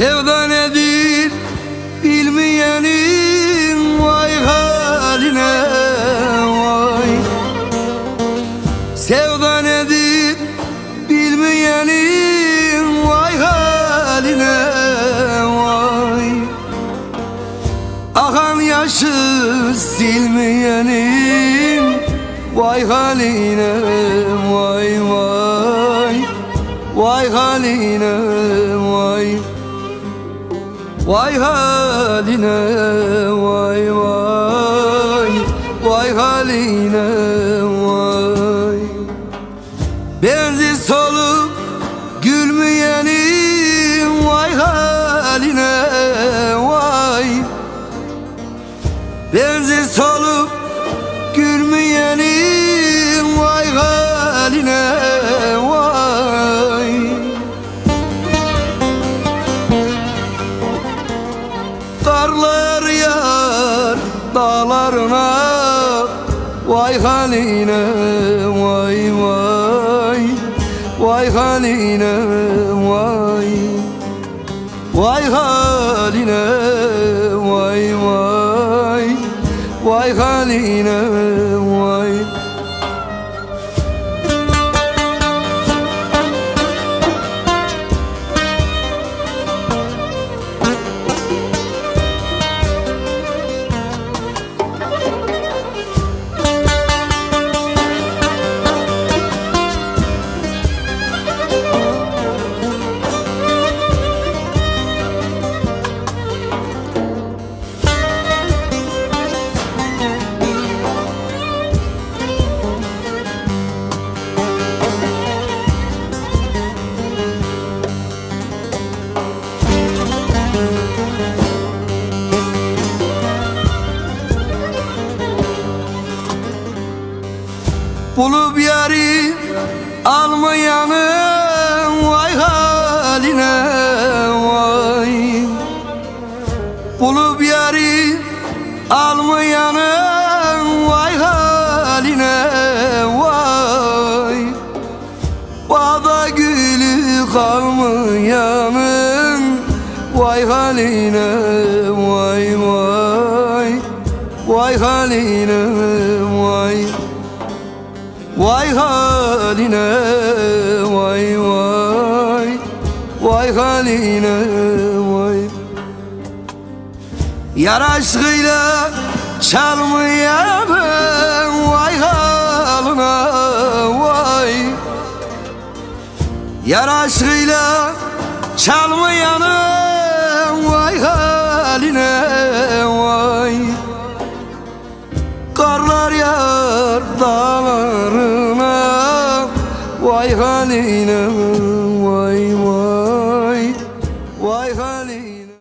Sevda nedir bilmeyenin vay haline vay. Sevda nedir bilmeyenin vay haline vay. Akan yaşı silmeyenin vay haline vay vay. Vay haline vay. Vay haline vay vay. Vay haline vay. Benzi solup gülmeyenin Vay haline vay. Benzi solup gülmeyenin Vay haline Vay haline vay vay. Vay haline vay. Vay haline vay vay. Vay haline vay Bulup yari almayanın vay haline vay. Bulup yari almayanın vay haline vay. Bağda gülü kalmayanın vay haline vay vay. Vay haline vay Vay haline vay vay. Vay haline vay. Yar aşkıyla çalmayanın Vay haline vay. Yar aşkıyla çalmayanın Vay haline vay vay.